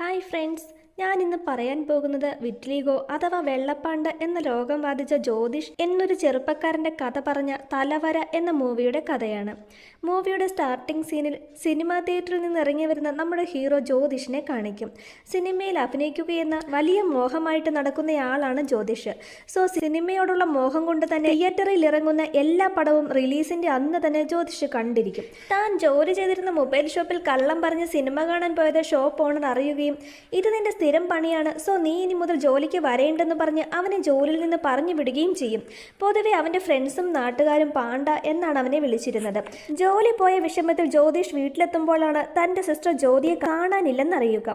Hi friends ഞാൻ ഇന്ന് പറയാൻ പോകുന്നത് വിറ്റ്ലിഗോ അഥവാ വെള്ളപ്പാണ്ട് എന്ന രോഗം ബാധിച്ച ജ്യോതിഷ് എന്നൊരു ചെറുപ്പക്കാരന്റെ കഥ പറഞ്ഞ തലവര എന്ന മൂവിയുടെ കഥയാണ്. മൂവിയുടെ സ്റ്റാർട്ടിംഗ് സീനിൽ സിനിമാ തിയേറ്ററിൽ നിന്ന് ഇറങ്ങി വരുന്ന നമ്മുടെ ഹീറോ ജ്യോതിഷിനെ കാണിക്കും. സിനിമയിൽ അഭിനയിക്കുകയെന്ന വലിയ മോഹമായിട്ട് നടക്കുന്നയാളാണ് ജ്യോതിഷ്. സോ സിനിമയോടുള്ള മോഹം കൊണ്ട് തന്നെ തിയേറ്ററിൽ ഇറങ്ങുന്ന എല്ലാ പടവും റിലീസിന്റെ അന്ന് തന്നെ ജ്യോതിഷ് കണ്ടിരിക്കും. താൻ ജോലി ചെയ്തിരുന്ന മൊബൈൽ ഷോപ്പിൽ കള്ളം പറഞ്ഞ് സിനിമ കാണാൻ പോയത് ഷോപ്പ് ഓണർ അറിയുകയും ഇത് നിന്റെ സ്ഥിരം പണിയാണ്. സോ നീ ഇനി മുതൽ ജോലിക്ക് വരേണ്ടെന്ന് പറഞ്ഞ് അവനെ ജോലിയിൽ നിന്ന് പറഞ്ഞു വിടുകയും ചെയ്യും. പൊതുവെ അവന്റെ ഫ്രണ്ട്സും നാട്ടുകാരും പാണ്ട എന്നാണ് അവനെ വിളിച്ചിരുന്നത്. ജോലി പോയ വിഷമത്തിൽ ജ്യോതിഷ് വീട്ടിലെത്തുമ്പോഴാണ് തന്റെ സിസ്റ്റർ ജ്യോതിയെ കാണാനില്ലെന്നറിയുക.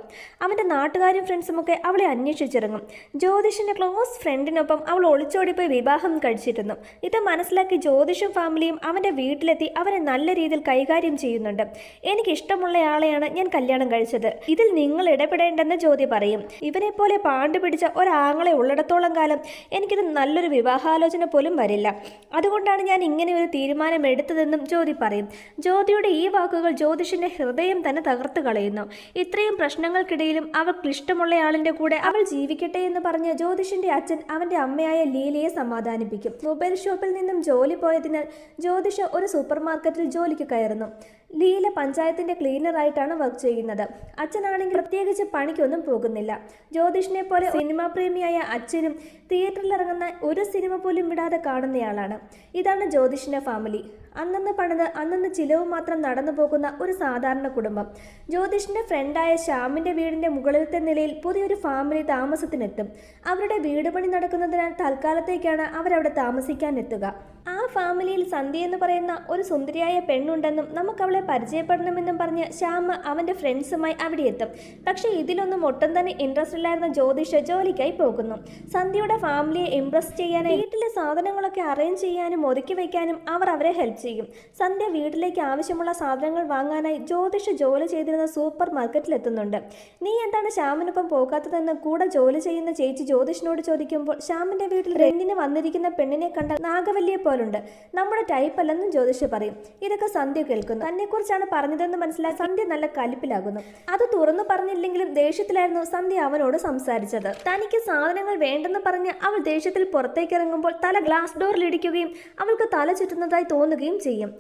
അവന്റെ നാട്ടുകാരും ഫ്രണ്ട്സും ഒക്കെ അവളെ അന്വേഷിച്ചിറങ്ങും. ജ്യോതിഷിന്റെ ക്ലോസ് ഫ്രണ്ടിനൊപ്പം അവൾ ഒളിച്ചോടിപ്പോയി വിവാഹം കഴിച്ചിരുന്നു. ഇത് മനസ്സിലാക്കി ജ്യോതിഷും ഫാമിലിയും അവന്റെ വീട്ടിലെത്തി അവനെ നല്ല രീതിയിൽ കൈകാര്യം ചെയ്യുന്നുണ്ട്. എനിക്ക് ഇഷ്ടമുള്ളയാളെയാണ് ഞാൻ കല്യാണം കഴിച്ചത്. ഇതിൽ നിങ്ങൾ ഇടപെടേണ്ടെന്ന് ജ്യോതി പറയും. ഇവനെ പോലെ പാണ്ട് പിടിച്ച ഒരാങ്ങളെ ഉള്ളിടത്തോളം കാലം എനിക്കിത് നല്ലൊരു വിവാഹാലോചന പോലും വരില്ല. അതുകൊണ്ടാണ് ഞാൻ ഇങ്ങനെ ഒരു തീരുമാനം എടുത്തതെന്നും ജ്യോതി പറയും. ജ്യോതിയുടെ ഈ വാക്കുകൾ ജ്യോതിഷിന്റെ ഹൃദയം തന്നെ തകർത്തു കളയുന്നു. ഇത്രയും പ്രശ്നങ്ങൾക്കിടയിലും അവൾക്ക് ഇഷ്ടമുള്ളയാളിന്റെ കൂടെ അവൾ ജീവിക്കട്ടെ എന്ന് പറഞ്ഞ് ജ്യോതിഷിന്റെ അച്ഛൻ അവന്റെ അമ്മയായ ലീലയെ സമാധാനിപ്പിക്കും. മൊബൈൽ ഷോപ്പിൽ നിന്നും ജോലി പോയതിനാൽ ജ്യോതിഷ ഒരു സൂപ്പർ മാർക്കറ്റിൽ ജോലിക്ക് കയറുന്നു. ലീല പഞ്ചായത്തിന്റെ ക്ലീനറായിട്ടാണ് വർക്ക് ചെയ്യുന്നത്. അച്ഛനാണെങ്കിൽ പ്രത്യേകിച്ച് പണിക്കൊന്നും പോകുന്നില്ല. ജ്യോതിഷിനെ പോലെ സിനിമാ പ്രേമിയായ അച്ഛനും തിയേറ്ററിൽ ഇറങ്ങുന്ന ഒരു സിനിമ പോലും വിടാതെ കാണുന്നയാളാണ്. ഇതാണ് ജ്യോതിഷിന്റെ ഫാമിലി. അന്നന്ന് പണിത് അന്നന്ന് ചിലവ് മാത്രം നടന്നു പോകുന്ന ഒരു സാധാരണ കുടുംബം. ജ്യോതിഷിന്റെ ഫ്രണ്ടായ ശ്യാമിന്റെ വീടിന്റെ മുകളിലത്തെ നിലയിൽ പുതിയൊരു ഫാമിലി താമസത്തിനെത്തും. അവരുടെ വീട് പണി നടക്കുന്നതിനാൽ തൽക്കാലത്തേക്കാണ് അവരവിടെ താമസിക്കാൻ എത്തുക ആ ഫാമിലിയിൽ സന്ധ്യ എന്ന് പറയുന്ന ഒരു സുന്ദരിയായ പെണ്ണുണ്ടെന്നും നമുക്ക് അവളെ പരിചയപ്പെടണമെന്നും പറഞ്ഞ് ശ്യാമ അവന്റെ ഫ്രണ്ട്സുമായി അവിടെ എത്തും പക്ഷേ ഇതിലൊന്നും ഒട്ടും തന്നെ ഇൻട്രസ്റ്റ് ഇല്ലായിരുന്ന ജ്യോതിഷ് ജോലിക്കായി പോകുന്നു. സന്ധ്യയുടെ ഫാമിലിയെ ഇംപ്രസ് ചെയ്യാനും വീട്ടിലെ സാധനങ്ങളൊക്കെ അറേഞ്ച് ചെയ്യാനും ഒതുക്കി വയ്ക്കാനും അവർ അവരെ ഹെൽപ്പ് ചെയ്യും. സന്ധ്യ വീട്ടിലേക്ക് ആവശ്യമുള്ള സാധനങ്ങൾ വാങ്ങാനായി ജ്യോതിഷ് ജോലി ചെയ്തിരുന്ന സൂപ്പർ മാർക്കറ്റിൽ എത്തുന്നുണ്ട്. നീ എന്താണ് ശ്യാമിനൊപ്പം പോകാത്തതെന്ന് കൂടെ ജോലി ചെയ്യുന്ന ചേച്ചി ജ്യോതിഷിനോട് ചോദിക്കുമ്പോൾ ശ്യാമിന്റെ വീട്ടിൽ റെന്റിന് വന്നിരിക്കുന്ന പെണ്ണിനെ കണ്ട നാഗവല്ലിയെ പോലുണ്ട്. നമ്മുടെ ടൈപ്പ് അല്ലെന്നും ജ്യോതിഷ് പറയും. ഇതൊക്കെ സന്ധ്യ കേൾക്കുന്നു. തന്നെക്കുറിച്ചാണ് പറഞ്ഞതെന്ന് മനസ്സിലായി സന്ധ്യ നല്ല കലിപ്പിലാകുന്നു. അത് തുറന്നു പറഞ്ഞില്ലെങ്കിലും ദേഷ്യത്തിലായിരുന്നു സന്ധ്യ അവനോട് സംസാരിച്ചത്. തനിക്ക് സാധനങ്ങൾ വേണ്ടെന്ന് പറഞ്ഞ് അവൾ ദേഷ്യത്തിൽ പുറത്തേക്ക് ഇറങ്ങുമ്പോൾ തല ഗ്ലാസ് ഡോറിൽ ഇടിക്കുകയും അവൾക്ക് തല ചുറ്റുന്നതായി തോന്നുകയും ചെയ്യും.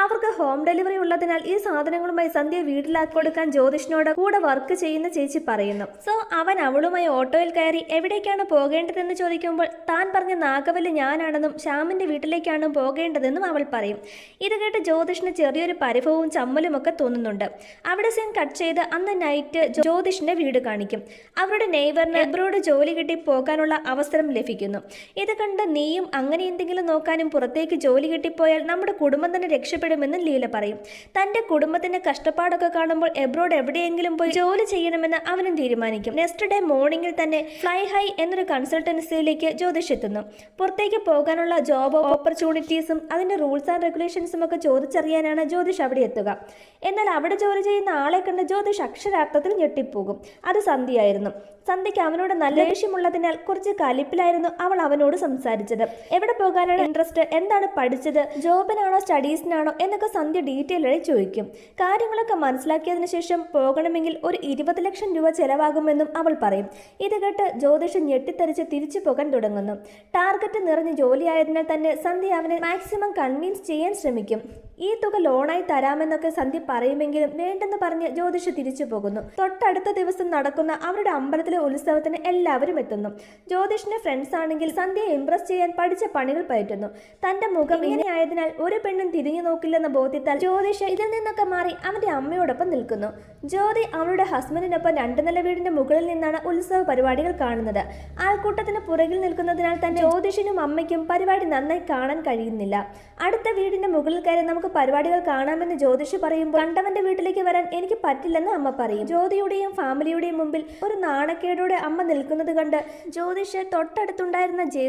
അവർക്ക് ഹോം ഡെലിവറി ഉള്ളതിനാൽ ഈ സാധനങ്ങളുമായി സന്ധ്യ വീട്ടിലാക്കി കൊടുക്കാൻ ജ്യോതിഷിനോട് കൂടെ വർക്ക് ചെയ്യുന്ന ചേച്ചി പറയുന്നു. സോ അവൻ അവളുമായി ഓട്ടോയിൽ കയറി എവിടേക്കാണ് പോകേണ്ടതെന്ന് ചോദിക്കുമ്പോൾ താൻ പറഞ്ഞ നാഗവല്ലി ഞാനാണെന്നും ശ്യാമിന്റെ വീട്ടിലേക്കാണ് പോകേണ്ടതെന്നും അവൾ പറയും. ഇത് കേട്ട് ജ്യോതിഷിന് ചെറിയൊരു പരിഭവവും ചമ്മലും ഒക്കെ തോന്നുന്നുണ്ട്. അവിടെ സീൻ കട്ട് ചെയ്ത് അന്ന് നൈറ്റ് ജ്യോതിഷിന്റെ വീട് കാണിക്കും. അവരുടെ നെയ്ബറിന് എബ്രോഡ് ജോലി കിട്ടി പോകാനുള്ള അവസരം ലഭിക്കുന്നു. ഇത് കണ്ട് നീയും അങ്ങനെ എന്തെങ്കിലും നോക്കാനും പുറത്തേക്ക് ജോലി കിട്ടിപ്പോയാൽ നമ്മുടെ കുടുംബം തന്നെ രക്ഷപ്പെടുമെന്ന് ലീല പറയും. തന്റെ കുടുംബത്തിന്റെ കഷ്ടപ്പാടൊക്കെ കാണുമ്പോൾ എബ്രോഡ് എവിടെയെങ്കിലും പോയി ജോലി ചെയ്യണമെന്ന് അവനും തീരുമാനിക്കും. നെക്സ്റ്റ് ഡേ മോർണിംഗിൽ തന്നെ ഫ്ലൈ ഹൈ എന്നൊരു കൺസൾട്ടൻസിയിലേക്ക് ജ്യോതിഷ് എത്തുന്നു. പുറത്തേക്ക് പോകാനുള്ള ജോബ് ഓപ്പർച്യൂണിറ്റീസും അതിന്റെ റൂൾസ് ആൻഡ് റെഗുലേഷൻസും ഒക്കെ ചോദിച്ചറിയാനാണ് ജ്യോതിഷ് അവിടെ എത്തുക. എന്നാൽ അവിടെ ജോലി ചെയ്യുന്ന ആളെ കണ്ട് ജ്യോതിഷ് അക്ഷരാർത്ഥത്തിൽ ഞെട്ടിപ്പോകും. അത് സന്ധ്യയായിരുന്നു. സന്ധ്യയ്ക്ക് അവനോട് നല്ല ദേഷ്യമുള്ളതിനാൽ കുറച്ച് കലിപ്പിലായിരുന്നു അവൾ അവനോട് സംസാരിച്ചത്. എവിടെ പോകാനാണ് ഇൻട്രസ്റ്റ് എന്താണ് പഠിച്ചത്? ജോബിനാണോ സ്റ്റഡീസിനാണോ എന്നൊക്കെ സന്ധ്യ ഡീറ്റെയിൽ ആയി ചോദിക്കും. കാര്യങ്ങളൊക്കെ മനസ്സിലാക്കിയതിനു ശേഷം പോകണമെങ്കിൽ ഒരു ഇരുപത് ലക്ഷം രൂപ ചെലവാകുമെന്നും അവൾ പറയും. ഇത് കേട്ട് ജ്യോതിഷം ഞെട്ടിത്തെറിച്ച് തിരിച്ചു പോകാൻ തുടങ്ങുന്നു. ടാർഗറ്റ് നിറഞ്ഞ ജോലിയായതിനാൽ തന്നെ സന്ധ്യ അവനെ മാക്സിമം കൺവിൻസ് ചെയ്യാൻ ശ്രമിക്കും. ഈ തുക ലോണായി തരാമെന്നൊക്കെ സന്ധ്യ പറയുമെങ്കിലും വേണ്ടെന്ന് പറഞ്ഞ് ജ്യോതിഷ തിരിച്ചു പോകുന്നു. തൊട്ടടുത്ത ദിവസം നടക്കുന്ന അവരുടെ അമ്പലത്തിലെ ഉത്സവത്തിന് എല്ലാവരും എത്തുന്നു. ജ്യോതിഷിന്റെ ഫ്രണ്ട്സ് ആണെങ്കിൽ സന്ധ്യയെ ഇംപ്രസ് ചെയ്യാൻ പഠിച്ച പണികൾ പയറ്റുന്നു. തന്റെ മുഖം ഇങ്ങനെയായതിനാൽ ഒരു പെണ്ണും തിരിഞ്ഞു നോക്കില്ലെന്ന ബോധ്യത്താൽ ജ്യോതിഷ ഇതിൽ നിന്നൊക്കെ മാറി അവന്റെ അമ്മയോടൊപ്പം നിൽക്കുന്നു. ജ്യോതി അവളുടെ ഹസ്ബൻഡിനൊപ്പം രണ്ടു നില വീടിന്റെ മുകളിൽ നിന്നാണ് ഉത്സവ പരിപാടികൾ കാണുന്നത്. ആൾക്കൂട്ടത്തിന് പുറകിൽ നിൽക്കുന്നതിനാൽ തന്നെ ജ്യോതിഷിനും അമ്മയ്ക്കും പരിപാടി നന്നായി കാണാൻ കഴിയുന്നില്ല. അടുത്ത വീടിന്റെ മുകളിൽ കയറി നമുക്ക് പരിപാടികൾ കാണാമെന്ന് ജ്യോതിഷ് പറയുമ്പോൾ കണ്ടവന്റെ വീട്ടിലേക്ക് വരാൻ എനിക്ക് പറ്റില്ലെന്ന് അമ്മ പറയും. ജ്യോതിയുടെയും ഫാമിലിയുടെയും മുമ്പിൽ ഒരു നാണക്കേടോടെ അമ്മ നിൽക്കുന്നത് കണ്ട് ജ്യോതിഷ് തൊട്ടടുത്തുണ്ടായിരുന്ന ജെ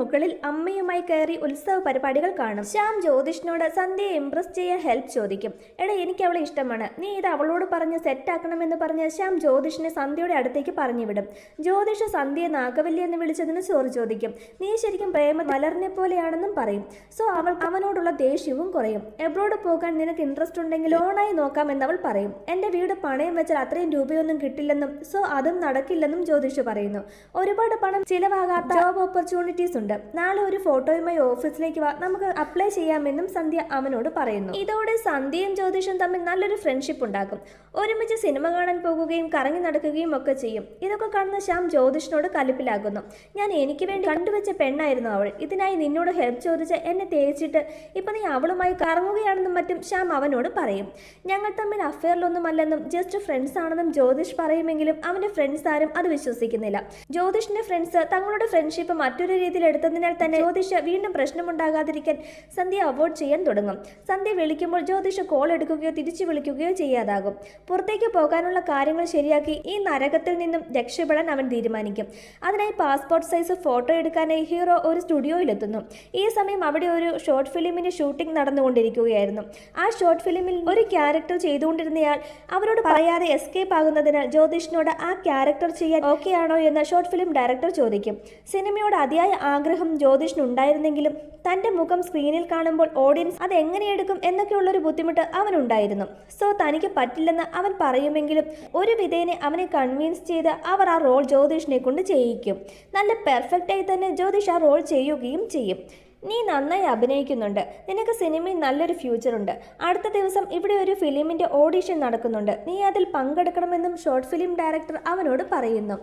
മുകളിൽ അമ്മയുമായി കയറി ഉത്സവ പരിപാടികൾ കാണും. ശ്യാം ജ്യോതിഷിനോട് സന്ധ്യ സന്ധ്യയെ ഇംപ്രസ് ചെയ്യാൻ ഹെൽപ്പ് ചോദിക്കും. എടാ എനിക്ക് അവളെ ഇഷ്ടമാണ്. നീ ഇത് അവളോട് പറഞ്ഞ് സെറ്റാക്കണമെന്ന് പറഞ്ഞ് ശ്യാം ജ്യോതിഷിനെ സന്ധ്യയുടെ അടുത്തേക്ക് പറഞ്ഞു വിടും ജ്യോതിഷ് സന്ധ്യയെ നാഗവല്ലി എന്ന് വിളിച്ചതിന് ചോറ് ചോദിക്കും. നീ ശരിക്കും പ്രേമ മലറിനെ പോലെയാണെന്നും പറയും. സോ അവൾ അവനോടുള്ള ദേഷ്യവും കുറയും. എബ്രോഡ് പോകാൻ നിനക്ക് ഇൻട്രസ്റ്റ് ഉണ്ടെങ്കിൽ ലോണായി നോക്കാമെന്ന് അവൾ പറയും. എന്റെ വീട് പണയം വെച്ചാൽ അത്രയും രൂപയൊന്നും കിട്ടില്ലെന്നും സോ അതും നടക്കില്ലെന്നും ജ്യോതിഷ് പറയുന്നു. ഒരുപാട് പണം ചിലവാകാത്ത ജോബ് ഓപ്പർച്യൂണിറ്റീസ് ഉണ്ട്. നാളെ ഒരു ഫോട്ടോയുമായി ഓഫീസിലേക്ക് വാ. നമുക്ക് അപ്ലൈ ചെയ്യാമെന്നും സന്ധ്യ അവനോട് പറയുന്നു. ഇതോടെ സന്ധ്യയും ജ്യോതിഷും തമ്മിൽ നല്ലൊരു ഫ്രണ്ട്ഷിപ്പ് ഉണ്ടാക്കും ഒരുമിച്ച് സിനിമ കാണാൻ പോകുകയും കറങ്ങി നടക്കുകയും ഒക്കെ ചെയ്യും. ഇതൊക്കെ കാണുന്ന ശ്യാം ജ്യോതിഷിനോട് കലിപ്പിലാകുന്നു. ഞാൻ എനിക്ക് വേണ്ടി കണ്ടുവച്ച പെണ്ണായിരുന്നു അവൾ. ഇതിനായി നിന്നോട് ഹെൽപ്പ് ചോദിച്ച് എന്നെ തേച്ചിട്ട് ഇപ്പൊ നീ അവളുമായി കറങ്ങുകയാണെന്നും മറ്റും ശ്യാം അവനോട് പറയും. ഞങ്ങൾ തമ്മിൽ അഫെയറിലൊന്നുമല്ലെന്നും ജസ്റ്റ് ഫ്രണ്ട്സ് ആണെന്നും ജ്യോതിഷ് പറയുമെങ്കിലും അവന്റെ ഫ്രണ്ട്സ് ആരും അത് വിശ്വസിക്കുന്നില്ല. ജ്യോതിഷിന്റെ ഫ്രണ്ട്സ് തങ്ങളുടെ ഫ്രണ്ട്ഷിപ്പ് മറ്റൊരു രീതിയിൽ എടുത്തതിനാൽ തന്നെ ജ്യോതിഷ് വീണ്ടും പ്രശ്നമുണ്ടാകാതിരിക്കാൻ സന്ധ്യ അവോയ്ഡ് ചെയ്യാൻ തുടങ്ങും. സന്ധ്യ വിളിക്കുമ്പോൾ ജ്യോതിഷ് കോൾ എടുക്കുകയോ തിരിച്ചു വിളിക്കുകയോ ചെയ്യാതാകും. പുറത്തേക്ക് പോകാനുള്ള കാര്യങ്ങൾ ശരിയാക്കി ഈ നരകത്തിൽ നിന്നും രക്ഷപ്പെടാൻ അവൻ തീരുമാനിക്കും. അതിനായി പാസ്പോർട്ട് സൈസ് ഫോട്ടോ എടുക്കാനായി ഹീറോ ഒരു സ്റ്റുഡിയോയിലെത്തുന്നു. ഈ സമയം അവിടെ ഒരു ഷോർട്ട് ഫിലിമിന്റെ ഷൂട്ടിംഗ് നടന്നുകൊണ്ടിരിക്കുകയായിരുന്നു. ആ ഷോർട്ട് ഫിലിമിൽ ഒരു ക്യാരക്ടർ ചെയ്തുകൊണ്ടിരുന്നയാൾ അവരോട് പറയാതെ എസ്കേപ്പ് ആകുന്നതിനാൽ ജ്യോതിഷിനോട് ആ ക്യാരക്ടർ ചെയ്യാൻ ഓക്കെ ആണോ എന്ന് ഷോർട്ട് ഫിലിം ഡയറക്ടർ ചോദിക്കും. സിനിമയോട് അതിയായ ആഗ്രഹം ജ്യോതിഷിനുണ്ടായിരുന്നെങ്കിലും തന്റെ മുഖം സ്ക്രീനിൽ കാണുമ്പോൾ ഓഡിയൻസ് അത് എങ്ങനെ എടുക്കും എന്നൊക്കെയുള്ളൊരു ബുദ്ധിമുട്ട് അവനുണ്ടായിരുന്നു. സോ തനിക്ക് പറ്റില്ലെന്ന് അവൻ പറയുമെങ്കിലും ഒരു വിധേനെ അവനെ കൺവിൻസ് ചെയ്ത് അവർ ആ റോൾ ജ്യോതിഷിനെ കൊണ്ട് ചെയ്യിക്കും. നല്ല പെർഫെക്റ്റായി തന്നെ ജ്യോതിഷ് ആ റോൾ ചെയ്യുകയും ചെയ്യും. നീ നന്നായി അഭിനയിക്കുന്നുണ്ട്. നിനക്ക് സിനിമയിൽ നല്ലൊരു ഫ്യൂച്ചർ ഉണ്ട്. അടുത്ത ദിവസം ഇവിടെ ഒരു ഫിലിമിന്റെ ഓഡിഷൻ നടക്കുന്നുണ്ട്. നീ അതിൽ പങ്കെടുക്കണമെന്നും ഷോർട്ട് ഫിലിം ഡയറക്ടർ അവനോട് പറയുന്നു.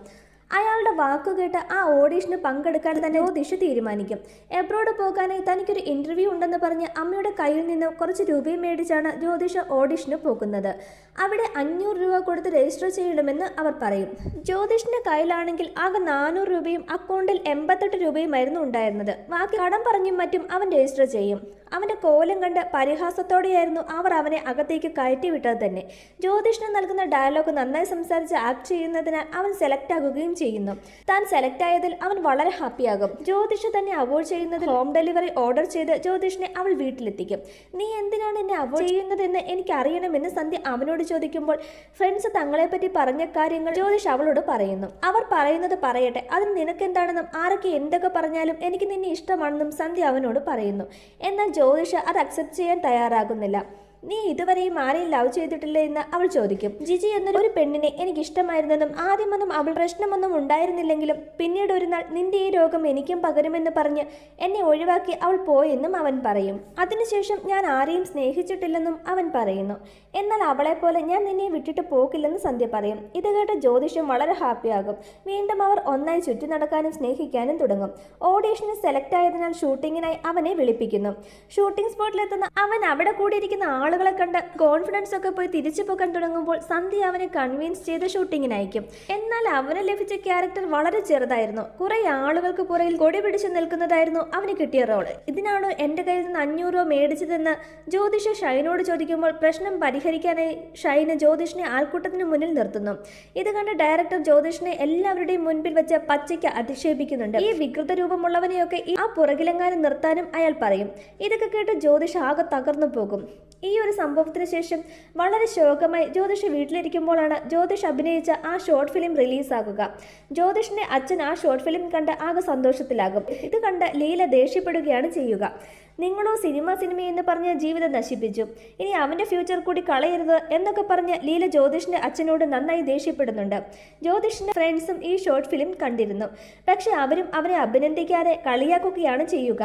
അയാളുടെ വാക്കുകേട്ട് ആ ഓഡീഷന് പങ്കെടുക്കാൻ തന്നെ ജ്യോതിഷ് തീരുമാനിക്കും. എബ്രോഡ് പോകാനായി തനിക്കൊരു ഇന്റർവ്യൂ ഉണ്ടെന്ന് പറഞ്ഞ് അമ്മയുടെ കയ്യിൽ നിന്ന് കുറച്ച് രൂപയും മേടിച്ചാണ് ജ്യോതിഷ് ഓഡീഷന് പോകുന്നത്. അവിടെ അഞ്ഞൂറ് രൂപ കൊടുത്ത് രജിസ്റ്റർ ചെയ്യണമെന്ന് അവർ പറയും. ജ്യോതിഷിന്റെ കയ്യിലാണെങ്കിൽ ആകെ നാനൂറ് രൂപയും അക്കൗണ്ടിൽ എൺപത്തെട്ട് രൂപയുമായിരുന്നു ഉണ്ടായിരുന്നത്. ബാക്കി കടം പറഞ്ഞും മറ്റും അവൻ രജിസ്റ്റർ ചെയ്യും. അവന്റെ കോലം കണ്ട് പരിഹാസത്തോടെയായിരുന്നു അവർ അവനെ അകത്തേക്ക് കയറ്റിവിട്ടത് തന്നെ. ജ്യോതിഷന് നൽകുന്ന ഡയലോഗ് നന്നായി സംസാരിച്ച് ആക്ട് ചെയ്യുന്നതിനാൽ അവൻ സെലക്ട് ആകുകയും ചെയ്യുന്നു. താൻ സെലക്ട് ആയതിൽ അവൻ വളരെ ഹാപ്പിയാകും ജ്യോതിഷ് തന്നെ അവോയ്ഡ് ചെയ്യുന്നത് ഹോം ഡെലിവറി ഓർഡർ ചെയ്ത് ജ്യോതിഷിനെ അവൾ വീട്ടിലെത്തിക്കും. നീ എന്തിനാണ് എന്നെ അവോയ്ഡ് ചെയ്യുന്നതെന്ന് എനിക്ക് അറിയണമെന്ന് സന്ധ്യ അവനോട് ചോദിക്കുമ്പോൾ ഫ്രണ്ട്സ് തങ്ങളെപ്പറ്റി പറഞ്ഞ കാര്യങ്ങൾ ജ്യോതിഷ് അവളോട് പറയുന്നു. അവർ പറയുന്നത് പറയട്ടെ. അതിന് നിനക്കെന്താണെന്നും ആരൊക്കെ എന്തൊക്കെ പറഞ്ഞാലും എനിക്ക് നിന്നെ ഇഷ്ടമാണെന്നും സന്ധ്യ അവനോട് പറയുന്നു. എന്നാൽ ജ്യോതിഷ് അത് അക്സെപ്റ്റ് ചെയ്യാൻ തയ്യാറാകുന്നില്ല. നീ ഇതുവരെയും ആരെയും ലവ് ചെയ്തിട്ടില്ല എന്ന് അവൾ ചോദിക്കും. ജിജി എന്നൊരു ഒരു പെണ്ണിനെ എനിക്ക് ഇഷ്ടമായിരുന്നെന്നും ആദ്യമൊന്നും അവൾ പ്രശ്നമൊന്നും ഉണ്ടായിരുന്നില്ലെങ്കിലും പിന്നീട് ഒരു നാൾ നിന്റെ ഈ രോഗം എനിക്കും പകരുമെന്ന് പറഞ്ഞ് എന്നെ ഒഴിവാക്കി അവൾ പോയെന്നും അവൻ പറയും. അതിനുശേഷം ഞാൻ ആരെയും സ്നേഹിച്ചിട്ടില്ലെന്നും അവൻ പറയുന്നു. എന്നാൽ അവളെപ്പോലെ ഞാൻ നിന്നെ വിട്ടിട്ട് പോക്കില്ലെന്ന് സന്ധ്യ പറയും. ഇത് കേട്ട ജ്യോതിഷം വളരെ ഹാപ്പിയാകും വീണ്ടും അവർ ഒന്നായി ചുറ്റി നടക്കാനും സ്നേഹിക്കാനും തുടങ്ങും. ഓഡീഷന് സെലക്ട് ആയതിനാൽ ഷൂട്ടിങ്ങിനായി അവനെ വിളിപ്പിക്കുന്നു. ഷൂട്ടിംഗ് സ്പോട്ടിലെത്തുന്ന അവൻ അവിടെ കൂടിയിരിക്കുന്ന ആളുകളെ കണ്ട് കോൺഫിഡൻസ് ഒക്കെ പോയി തിരിച്ചു പോകാൻ തുടങ്ങുമ്പോൾ സന്ധ്യ അവനെ കൺവിൻസ് ചെയ്ത് ഷൂട്ടിങ്ങിന് അയക്കും എന്നാൽ അവന് ലഭിച്ച ക്യാരക്ടർ വളരെ ചെറുതായിരുന്നു. കുറെ ആളുകൾക്ക് പുറയിൽ കൊടി പിടിച്ചു നിൽക്കുന്നതായിരുന്നു അവന് കിട്ടിയ റോൾ ഇതിനാണ് എന്റെ കയ്യിൽ നിന്ന് അഞ്ഞൂറ് രൂപ മേടിച്ചതെന്ന് ജ്യോതിഷ ഷൈനോട് ചോദിക്കുമ്പോൾ പ്രശ്നം പരിഹരിക്കാനായി ഷൈന് ജ്യോതിഷിനെ ആൾക്കൂട്ടത്തിന് മുന്നിൽ നിർത്തുന്നു. ഇത് കണ്ട് ഡയറക്ടർ ജ്യോതിഷിനെ എല്ലാവരുടെയും മുൻപിൽ വെച്ച് പച്ചയ്ക്ക് അധിക്ഷേപിക്കുന്നുണ്ട്. ഈ വികൃത രൂപമുള്ളവനെയൊക്കെ ആ പുറകിലെങ്ങാനും നിർത്താനും അയാൾ പറയും. ഇതൊക്കെ കേട്ട് ജ്യോതിഷ് ആകെ തകർന്നു പോകും. ഈ ഒരു സംഭവത്തിന് ശേഷം വളരെ ശോകമായി ജ്യോതിഷ് വീട്ടിലിരിക്കുമ്പോഴാണ് ജ്യോതിഷ് അഭിനയിച്ച ആ ഷോർട്ട് ഫിലിം റിലീസാകുക. ജ്യോതിഷിന്റെ അച്ഛൻ ആ ഷോർട്ട് ഫിലിം കണ്ട് ആകെ സന്തോഷത്തിലാകും. ഇത് കണ്ട് ലീല ദേഷ്യപ്പെടുകയാണ് ചെയ്യുക. നിങ്ങളോ സിനിമ സിനിമ എന്ന് പറഞ്ഞ് ജീവിതം നശിപ്പിച്ചു. ഇനി അവന്റെ ഫ്യൂച്ചർ കൂടി കളയരുത് എന്നൊക്കെ പറഞ്ഞ് ലീല ജ്യോതിഷിന്റെ അച്ഛനോട് നന്നായി ദേഷ്യപ്പെടുന്നുണ്ട്. ജ്യോതിഷിന്റെ ഫ്രണ്ട്സും ഈ ഷോർട്ട് ഫിലിം കണ്ടിരുന്നു. പക്ഷെ അവരും അവനെ അഭിനന്ദിക്കാതെ കളിയാക്കുകയാണ് ചെയ്യുക.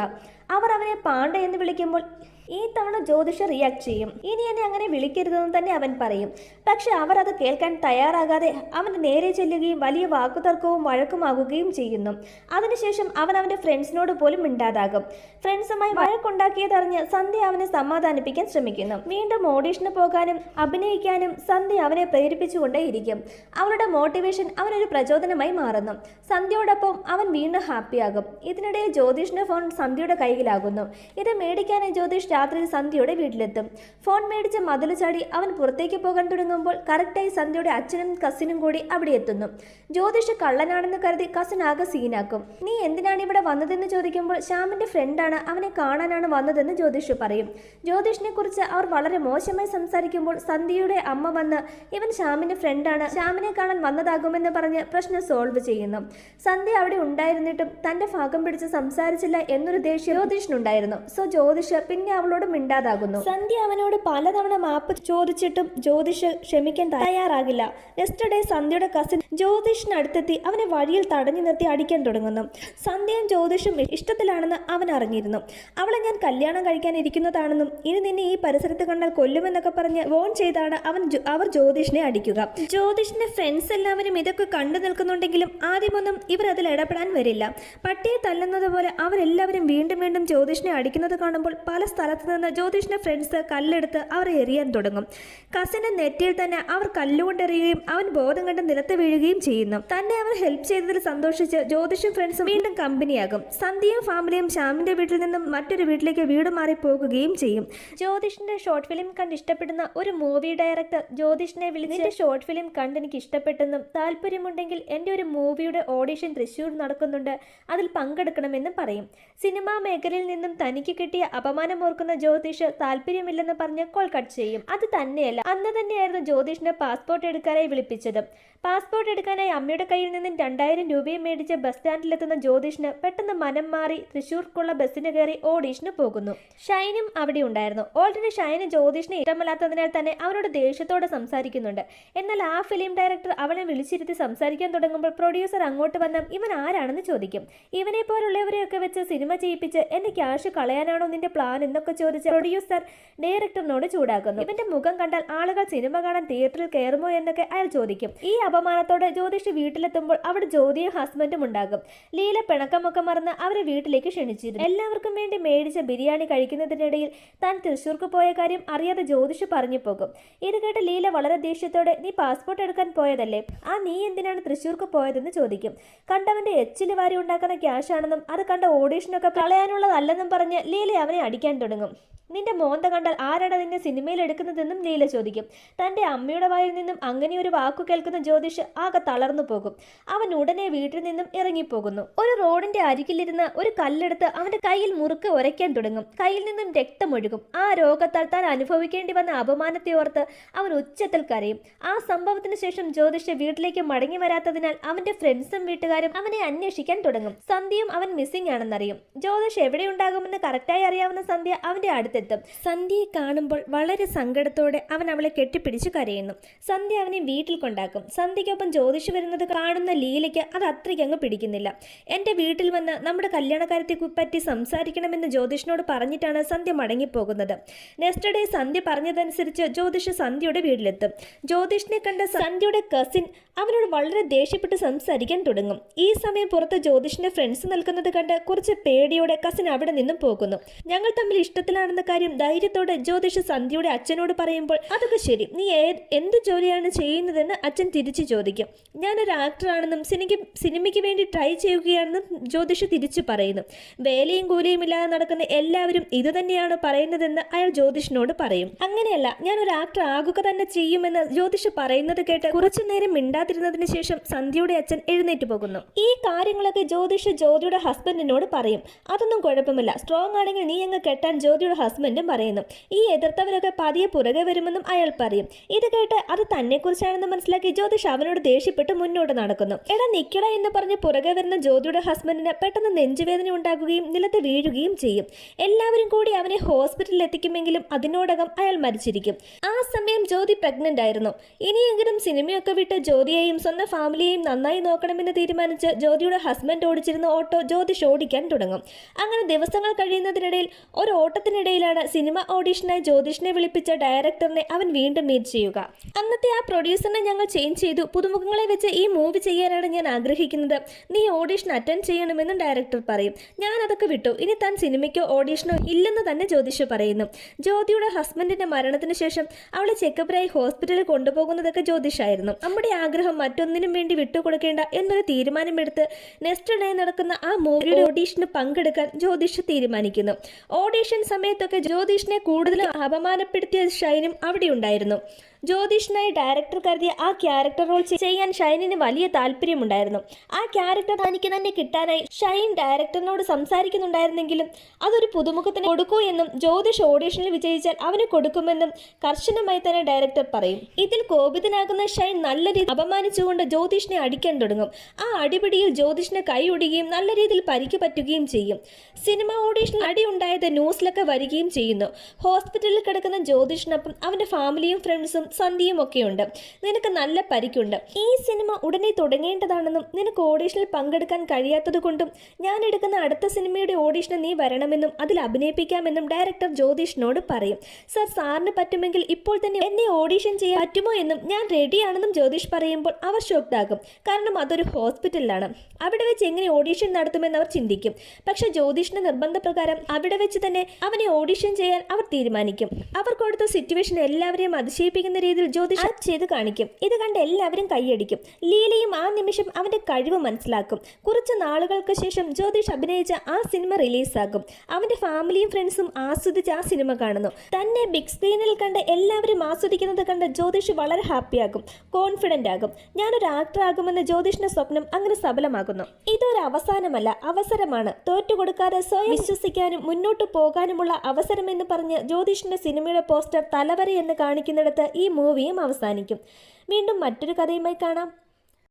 അവർ അവനെ പാണ്ഡ എന്ന് വിളിക്കുമ്പോൾ ഈ തവണ ജ്യോതിഷ റിയാക്ട് ചെയ്യും. ഇനി എന്നെ അങ്ങനെ വിളിക്കരുതെന്ന് തന്നെ അവൻ പറയും. പക്ഷെ അവർ അത് കേൾക്കാൻ തയ്യാറാകാതെ അവന്റെ നേരെ ചെല്ലുകയും വലിയ വാക്കുതർക്കവും വഴക്കുമാകുകയും ചെയ്യുന്നു. അതിനുശേഷം അവൻ അവന്റെ ഫ്രണ്ട്സിനോട് പോലും മിണ്ടാതാകും. ഫ്രണ്ട്സുമായി വഴക്കുണ്ടാക്കിയതറിഞ്ഞ് സന്ധ്യ അവനെ സമാധാനിപ്പിക്കാൻ ശ്രമിക്കുന്നു. വീണ്ടും ഓഡീഷന് പോകാനും അഭിനയിക്കാനും സന്ധ്യ അവനെ പ്രേരിപ്പിച്ചുകൊണ്ടേയിരിക്കും. അവളുടെ മോട്ടിവേഷൻ അവനൊരു പ്രചോദനമായി മാറുന്നു. സന്ധ്യയോടൊപ്പം അവൻ വീണ്ടും ഹാപ്പിയാകും ഇതിനിടയിൽ ജ്യോതിഷിന്റെ ഫോൺ സന്ധ്യയുടെ കയ്യിലാകുന്നു ഇത് മേടിക്കാനായി ജ്യോതിഷ് രാത്രിയിൽ സന്ധ്യയുടെ വീട്ടിലെത്തും. ഫോൺ മേടിച്ച് മതിൽ ചാടി അവൻ പുറത്തേക്ക് പോകാൻ തുടങ്ങുമ്പോൾ കറക്റ്റായി സന്ധ്യയുടെ അച്ഛനും കസിനും കൂടി അവിടെ എത്തുന്നു. ജ്യോതിഷ കള്ളനാണെന്ന് കരുതി കസിൻ ആകെ സീനാക്കും. നീ എന്തിനാണ് ഇവിടെ വന്നതെന്ന് ചോദിക്കുമ്പോൾ ശ്യാമിന്റെ ഫ്രണ്ടാണ് അവനെ കാണാനാണ് വന്നതെന്ന് ജ്യോതിഷ് പറയും. ജ്യോതിഷിനെ കുറിച്ച് അവർ വളരെ മോശമായി സംസാരിക്കുമ്പോൾ സന്ധ്യയുടെ അമ്മ വന്ന് ഇവൻ ശ്യാമിന്റെ ഫ്രണ്ടാണ് ശ്യാമിനെ കാണാൻ വന്നതാകുമെന്ന് പറഞ്ഞ് പ്രശ്നം സോൾവ് ചെയ്യുന്നു. സന്ധ്യ അവിടെ ഉണ്ടായിരുന്നിട്ടും തന്റെ ഭാഗം പിടിച്ച് സംസാരിച്ചില്ല എന്നൊരു ദേഷ്യം ജ്യോതിഷിനുണ്ടായിരുന്നു. സോ ജ്യോതിഷ് പിന്നെ അവളോട് മിണ്ടാതാകുന്നു. സന്ധ്യ അവനോട് പലതവണ മാപ്പ് ചോദിച്ചിട്ടും ജ്യോതിഷ് ക്ഷമിക്കാൻ തയ്യാറാകില്ല. നെക്സ്റ്റ് സന്ധ്യയുടെ കസിൻ ജ്യോതിഷിനടുത്തെത്തി അവനെ വഴിയിൽ തടഞ്ഞു നിർത്തി അടിക്കാൻ തുടങ്ങുന്നു. സന്ധ്യയും ജ്യോതിഷും ഇഷ്ടത്തിലാണെന്ന് അവൻ അറിഞ്ഞിരുന്നു. അവളെ ഞാൻ കല്യാണം കഴിക്കാൻ ഇരിക്കുന്നതാണെന്നും ഇനി നിന്നെ ഈ പരിസരത്ത് കണ്ടാൽ കൊല്ലുമെന്നൊക്കെ പറഞ്ഞ് വോൺ ചെയ്താണ് അവൻ അവർ ജ്യോതിഷിനെ അടിക്കുക. ജ്യോതിഷിന്റെ ഫ്രണ്ട്സ് എല്ലാവരും ഇതൊക്കെ കണ്ടു നിൽക്കുന്നുണ്ടെങ്കിലും ആദ്യമൊന്നും ഇവർ അതിൽ ഇടപെടാൻ വരില്ല. പട്ടിയെ തല്ലുന്നത് പോലെ അവരെല്ലാവരും വീണ്ടും വീണ്ടും ജ്യോതിഷിനെ അടിക്കുന്നത് കാണുമ്പോൾ പല സ്ഥലത്ത് നിന്ന് ജ്യോതിഷിന്റെ ഫ്രണ്ട്സ് കല്ലെടുത്ത് അവർ എറിയാൻ തുടങ്ങും. കസിന്റെ നെറ്റിയിൽ തന്നെ അവർ കല്ലുകൊണ്ടെറിയുകയും അവൻ ബോധം കണ്ട് നിലത്ത് വീഴുകയും ചെയ്യുന്നു. തന്നെ അവർ ഹെൽപ്പ് ചെയ്തതിൽ സന്തോഷിച്ച് ജ്യോതിഷും ഫ്രണ്ട്സും വീണ്ടും കമ്പനിയാകും സന്ധ്യയും ഫാമിലിയും ശ്യാമിന്റെ വീട്ടിൽ നിന്നും മറ്റൊരു വീട്ടിലേക്ക് വീട് മാറി പോകുകയും ചെയ്യും. ജ്യോതിഷിന്റെ ഷോർട്ട് ഫിലിം കണ്ട് ഇഷ്ടപ്പെടുന്ന ഒരു മൂവി ഡയറക്ടർ ജ്യോതിഷിനെ വിളിച്ച് ഷോർട്ട് ഫിലിം കണ്ട് എനിക്ക് ഇഷ്ടപ്പെട്ടെന്നും താല്പര്യമുണ്ടെങ്കിൽ എന്റെ ഒരു മൂവിയുടെ ഓഡിഷൻ തൃശ്ശൂർ നടക്കുന്നുണ്ട്. അതിൽ പങ്കെടുക്കണമെന്നും പറയും. സിനിമാ മേഖലയിൽ നിന്നും തനിക്ക് കിട്ടിയ അപമാനം ഓർക്കുന്ന ജ്യോതിഷ് താല്പര്യമില്ലെന്ന് പറഞ്ഞ് കോൾ കട്ട് ചെയ്യും. അത് തന്നെയല്ല അന്ന് തന്നെയായിരുന്നു ജ്യോതിഷിനെ പാസ്പോർട്ട് എടുക്കാനായി വിളിപ്പിച്ചത്. പാസ്പോർട്ട് എടുക്കാനായി അമ്മയുടെ കയ്യിൽ നിന്നും രണ്ടായിരം രൂപയും മേടിച്ച് ബസ് സ്റ്റാൻഡിലെത്തുന്ന ജ്യോതിഷിന് പെട്ടെന്ന് മനം മാറി തൃശ്ശൂർക്കുള്ള ബസ്സിന് കയറി ഓഡീഷന് പോകുന്നു. ഷൈനും അവിടെ ഉണ്ടായിരുന്നു. ഓൾറെഡി ഷൈന് ജ്യോതിഷിനെ ഇഷ്ടമല്ലാത്തതിനാൽ തന്നെ അവനോട് ദേഷ്യത്തോടെ സംസാരിക്കുന്നുണ്ട്. എന്നാൽ ആ ഫിലിം ഡയറക്ടർ അവനെ വിളിച്ചിരുത്തി സംസാരിക്കാൻ തുടങ്ങുമ്പോൾ പ്രൊഡ്യൂസർ അങ്ങോട്ട് വന്ന് ഇവൻ ആരാണെന്ന് ചോദിക്കും. ഇവനെ പോലുള്ളവരെയൊക്കെ വെച്ച് സിനിമ ചെയ്യിപ്പിച്ച് എന്റെ ക്യാഷ് കളയാനാണോ നിന്റെ പ്ലാൻ? എന്നൊക്കെ ചോദിച്ച് പ്രൊഡ്യൂസർ ഡയറക്ടറിനോട് ചൂടാക്കുന്നു. ഇവന്റെ മുഖം കണ്ടാൽ ആളുകൾ സിനിമ കാണാൻ തിയേറ്ററിൽ കയറുമോ എന്നൊക്കെ അയാൾ ചോദിക്കും. ഈ അപമാനത്തോടെ ജ്യോതിഷ് വീട്ടിലെത്തുമ്പോൾ അവിടെ ജ്യോതിയും ഹസ്ബൻഡും ഉണ്ടാകും. ലീല പിണക്കമൊക്കെ മറന്ന് അവരെ വീട്ടിലേക്ക് ക്ഷണിച്ചിരുന്നു. എല്ലാവർക്കും വേണ്ടി മേടിച്ച ബിരിയാണി കഴിക്കുന്നതിനിടയിൽ താൻ തൃശൂർക്ക് പോയ കാര്യം അറിയാതെ ജ്യോതിഷ് പറഞ്ഞു പോകും. ഇത് കേട്ട് ലീല വളരെ ദേഷ്യത്തോടെ നീ പാസ്പോർട്ട് എടുക്കാൻ പോയതല്ലേ? ആ നീ എന്തിനാണ് തൃശൂർക്ക് പോയതെന്ന് ചോദിക്കും. കണ്ടവന്റെ എച്ചിൽ വാരി ഉണ്ടാക്കുന്ന ക്യാഷ് ആണെന്നും അത് കണ്ട ഓഡീഷനൊക്കെ കളയാനുള്ളതല്ലെന്നും പറഞ്ഞ് ലീല അവനെ അടിക്കാൻ തുടങ്ങും. നിന്റെ മോന്ത കണ്ടാൽ ആരാണ് നിന്നെ സിനിമയിൽ എടുക്കുന്നതെന്നും ലീല ചോദിക്കും. തന്റെ അമ്മയുടെ വായിൽ നിന്നും അങ്ങനെ ഒരു വാക്കു കേൾക്കുന്ന ജ്യോതിഷ് ആകെ തളർന്നു പോകും. അവൻ ഉടനെ വീട്ടിൽ നിന്നും ഇറങ്ങിപ്പോകുന്നു. ഒരു റോഡിന്റെ അരികിലിരുന്ന് ഒരു കല്ലെടുത്ത് അവന്റെ കയ്യിൽ മുറുക്ക് ഉരയ്ക്കാൻ തുടങ്ങും. കയ്യിൽ നിന്നും രക്തമൊഴുകും ആ രോഗത്താൽ താൻ അനുഭവിക്കേണ്ടി വന്ന അപമാനത്തെ ഓർത്ത് അവൻ ഉച്ചത്തിൽ കരയും. ആ സംഭവത്തിന് ശേഷം ജ്യോതിഷ് വീട്ടിലേക്ക് മടങ്ങി വരാത്തതിനാൽ അവന്റെ ഫ്രണ്ട്സും വീട്ടുകാരും അവനെ അന്വേഷിക്കാൻ തുടങ്ങും. സന്ധ്യയും അവൻ മിസ്സിംഗ് ആണെന്നറിയും. ജ്യോതിഷ് എവിടെയുണ്ടാകുമെന്ന് കറക്റ്റായി അറിയാവുന്ന സന്ധ്യ അവന്റെ അടുത്തെത്തും. സന്ധ്യയെ കാണുമ്പോൾ വളരെ സങ്കടത്തോടെ അവൻ അവളെ കെട്ടിപ്പിടിച്ച് കരയുന്നു. സന്ധ്യ അവനെ വീട്ടിൽ കൊണ്ടാക്കും. സന്ധ്യയ്ക്കൊപ്പം ജ്യോതിഷ് വരുന്നത് കാണുന്ന ലീലയ്ക്ക് അത് അത്രയ്ക്ക് അങ്ങ് പിടിക്കുന്നില്ല. എന്റെ വീട്ടിൽ വന്ന് നമ്മുടെ കല്യാണകാര്യത്തെ പറ്റി സംസാരിക്കണമെന്ന് ജ്യോതിഷിനോട് പറഞ്ഞിട്ടാണ് സന്ധ്യ മടങ്ങിപ്പോകുന്നത്. നെക്സ്റ്റ് ഡേ സന്ധ്യ പറഞ്ഞതനുസരിച്ച് ജ്യോതിഷ് സന്ധ്യയുടെ വീട്ടിലെത്തും. ജ്യോതിഷിനെ കണ്ട സന്ധ്യയുടെ കസിൻ അവനോട് വളരെ ദേഷ്യപ്പെട്ട് സംസാരിക്കാൻ തുടങ്ങും. ഈ സമയം പുറത്ത് ജ്യോതിഷിന്റെ ഫ്രണ്ട്സ് നിൽക്കുന്നത് കണ്ട് കുറച്ച് പേടിയോടെ കസിൻ അവിടെ നിന്നും പോകുന്നു. ഞങ്ങൾ തമ്മിൽ ഇഷ്ടത്തിലാണെന്ന കാര്യം ധൈര്യത്തോടെ ജ്യോതിഷ് സന്ധ്യയുടെ അച്ഛനോട് പറയുമ്പോൾ അതൊക്കെ ശരി. നീ എന്ത് ജോലിയാണ് ചെയ്യുന്നതെന്ന് അച്ഛൻ തിരിച്ചു ചോദിക്കും. ഞാനൊരു ആക്ടറാണെന്നും സിനിക്ക് സിനിമയ്ക്ക് വേണ്ടി ട്രൈ ചെയ്യുകയാണെന്നും ജ്യോതിഷ് തിരിച്ചു പറയുന്നു. വേലയും കൂലിയും ഇല്ലാതെ നടക്കുന്ന എല്ലാവരും ഇതുതന്നെയാണ് പറയുന്നതെന്ന് അയാൾ ജ്യോതിഷിനോട് പറയും. അങ്ങനെയല്ല ഞാൻ ഒരു ആക്ടർ ആകുക തന്നെ ചെയ്യുമെന്ന് ജ്യോതിഷ് പറയുന്നത് കേട്ട് കുറച്ചു നേരം മിണ്ടാതിരുന്നതിന് ശേഷം സന്ധ്യയുടെ അച്ഛൻ എഴുന്നേറ്റ് പോകുന്നു. ഈ കാര്യങ്ങളൊക്കെ ജ്യോതിഷ് ജ്യോതിയുടെ ഹസ്ബൻഡിനോട് പറയും. അതൊന്നും കുഴപ്പമില്ല. സ്ട്രോങ് ആണെങ്കിൽ നീ അങ്ങ് കെട്ടാൻ ജ്യോതിയുടെ ഹസ്ബൻഡും പറയുന്നു. ഈ എതിർത്തവരൊക്കെ പതിയെ പുറകെ വരുമെന്നും അയാൾ പറയും. ഇത് കേട്ട് അത് തന്നെക്കുറിച്ചാണെന്ന് മനസ്സിലാക്കി ജ്യോതിഷ് അവനോട് ദേഷ്യപ്പെട്ട് മുന്നോട്ട് നടക്കുന്നു. എടാ നിക്കട എന്ന് പറഞ്ഞ് പുറകെ വരുന്ന ജ്യോതിയുടെ ഹസ്ബൻഡിന് പെട്ടെന്ന് നെഞ്ചുവേദന ഉണ്ടാകുകയും നിലത്ത് വീഴുകയും ചെയ്യും. എല്ലാവരും കൂടി അവനെ ഹോസ്പിറ്റലിൽ എത്തിക്കുമെങ്കിലും അതിനോടകം അയാൾ മരിച്ചിരിക്കും. ആ സമയം ജ്യോതി പ്രഗ്നന്റ് ആയിരുന്നു. ഇനിയെങ്കിലും സിനിമയൊക്കെ വിട്ട് ജ്യോതിയെയും സ്വന്തം ഫാമിലിയെയും നന്നായി നോക്കണമെന്ന് തീരുമാനിച്ച് ജ്യോതിയുടെ ഹസ്ബൻഡ് ഓടിച്ചിരുന്ന ഓട്ടോ ജ്യോതിഷ് ഓടിക്കാൻ തുടങ്ങും. അങ്ങനെ ദിവസങ്ങൾ കഴിയുന്നതിനിടയിൽ ഒരു ഓട്ടത്തിനിടയിലാണ് സിനിമ ഓഡീഷനായി ജ്യോതിഷിനെ വിളിപ്പിച്ച ഡയറക്ടറിനെ അവൻ വീണ്ടും മീറ്റ് ചെയ്യുക. അന്നത്തെ ആ പ്രൊഡ്യൂസറിനെ ഞങ്ങൾ ചേഞ്ച് ചെയ്തു. പുതുമുഖങ്ങളെ വെച്ച് ഈ മൂവി ചെയ്യാനാണ് ഞാൻ ആഗ്രഹിക്കുന്നത്. നീ ഓഡീഷൻ അറ്റൻഡ് ചെയ്യണമെന്ന് ഡയറക്ടർ പറയും. ഞാൻ അതൊക്കെ വിട്ടു. ഇനി താൻ സിനിമയ്ക്കോ ഓഡീഷനോ ഇല്ലെന്ന് തന്നെ ജ്യോതിഷ് പറയുന്നു. ജ്യോതിയുടെ ഹസ്ബൻഡിന്റെ മരണത്തിന് ശേഷം അവളെ ചെക്കപ്പിനായി ഹോസ്പിറ്റലിൽ കൊണ്ടുപോകുന്നതൊക്കെ ജ്യോതിഷായിരുന്നു. നമ്മുടെ ആഗ്രഹം ആഗ്രഹം മറ്റൊന്നിനും വേണ്ടി വിട്ടുകൊടുക്കേണ്ട എന്നൊരു തീരുമാനമെടുത്ത് നെക്സ്റ്റ് ഡേ നടക്കുന്ന ആ മൂവിയുടെ ഓഡീഷന് പങ്കെടുക്കാൻ ജ്യോതിഷ് തീരുമാനിക്കുന്നു. ഓഡീഷൻ സമയത്തൊക്കെ ജ്യോതിഷിനെ കൂടുതൽ അപമാനപ്പെടുത്തിയ ഷൈനും അവിടെ ഉണ്ടായിരുന്നു ജ്യോതിഷിനായി ഡയറക്ടർ കരുതിയ ആ ക്യാരക്ടർ റോൾ ചെയ്യാൻ ഷൈനിന് വലിയ താല്പര്യമുണ്ടായിരുന്നു. ആ ക്യാരക്ടർ തനിക്ക് തന്നെ കിട്ടാനായി ഷൈൻ ഡയറക്ടറിനോട് സംസാരിക്കുന്നുണ്ടായിരുന്നെങ്കിലും അതൊരു പുതുമുഖത്തിന് കൊടുക്കൂ എന്നും ജ്യോതിഷ് ഓഡിഷനിൽ വിജയിച്ചാൽ അവന് കൊടുക്കുമെന്നും കർശനമായി തന്നെ ഡയറക്ടർ പറയും. ഇതിൽ കോപിതനാകുന്ന ഷൈൻ നല്ല രീതിയിൽ അപമാനിച്ചുകൊണ്ട് ജ്യോതിഷിനെ അടിക്കാൻ തുടങ്ങും. ആ അടിപിടിയിൽ ജ്യോതിഷിനെ കൈയൊടുകയും നല്ല രീതിയിൽ പരിക്ക് പറ്റുകയും ചെയ്യും. സിനിമ ഓഡീഷനിൽ അടി ഉണ്ടായത് ന്യൂസിലൊക്കെ വരികയും ചെയ്യുന്നു. ഹോസ്പിറ്റലിൽ കിടക്കുന്ന ജ്യോതിഷിനൊപ്പം അവന്റെ ഫാമിലിയും ഫ്രണ്ട്സും സന്ധ്യയും ഒക്കെയുണ്ട് നിനക്ക് നല്ല പരിക്കുണ്ട്. ഈ സിനിമ ഉടനെ തുടങ്ങേണ്ടതാണെന്നും നിനക്ക് ഓഡീഷനിൽ പങ്കെടുക്കാൻ കഴിയാത്തതുകൊണ്ടും ഞാൻ എടുക്കുന്ന അടുത്ത സിനിമയുടെ ഓഡീഷന് നീ വരണമെന്നും അതിൽ അഭിനയിപ്പിക്കാമെന്നും ഡയറക്ടർ ജ്യോതിഷിനോട് പറയും. സർ സാറിന് പറ്റുമെങ്കിൽ ഇപ്പോൾ തന്നെ എന്നെ ഓഡീഷൻ ചെയ്യാൻ പറ്റുമോ എന്നും ഞാൻ റെഡിയാണെന്നും ജ്യോതിഷ് പറയുമ്പോൾ അവർ ഷോക്ക്ഡ് ആകും കാരണം അതൊരു ഹോസ്പിറ്റലിലാണ്. അവിടെ വെച്ച് എങ്ങനെ ഓഡീഷൻ നടത്തുമെന്ന് അവർ ചിന്തിക്കും. പക്ഷെ ജ്യോതിഷിന്റെ നിർബന്ധപ്രകാരം അവിടെ വെച്ച് തന്നെ അവനെ ഓഡീഷൻ ചെയ്യാൻ അവർ തീരുമാനിക്കും. അവർ കൊടുത്ത സിറ്റുവേഷൻ എല്ലാവരെയും അതിശയിപ്പിക്കുന്ന രീതിയിൽ ജ്യോതിഷ് ചെയ്ത് കാണിക്കും. ഇത് കണ്ട് എല്ലാവരും കൈയടിക്കും. ലീലയും ആ നിമിഷം അവന്റെ കഴിവ് മനസ്സിലാക്കും. കുറച്ച് നാളുകൾക്ക് ശേഷം ജ്യോതിഷ് അഭിനയിച്ച ആ സിനിമ റിലീസാകും. അവന്റെ ഫാമിലിയും ഫ്രണ്ട്സും ആസ്വദിച്ച് ആ സിനിമ കാണുന്നു. തന്നെ ബിഗ് സ്ക്രീനിൽ കണ്ട് എല്ലാവരും ആസ്വദിക്കുന്നത് കണ്ട് ജ്യോതിഷ് വളരെ ഹാപ്പിയാകും. കോൺഫിഡന്റ് ആകും. ഞാനൊരു ആക്ടർ ആകുമെന്ന ജ്യോതിഷിന്റെ സ്വപ്നം അങ്ങനെ സഫലമാകുന്നു ഇതൊരു അവസാനമല്ല അവസരമാണ്. തോറ്റുകൊടുക്കാതെ സ്വയം വിശ്വസിക്കാനും മുന്നോട്ട് പോകാനുമുള്ള അവസരമെന്ന് പറഞ്ഞ് ജ്യോതിഷിന്റെ സിനിമയുടെ പോസ്റ്റർ തലവരെ എന്ന് കാണിക്കുന്നിടത്ത് ഈ മൂവിയും അവസാനിക്കും. വീണ്ടും മറ്റൊരു കഥയുമായി കാണാം.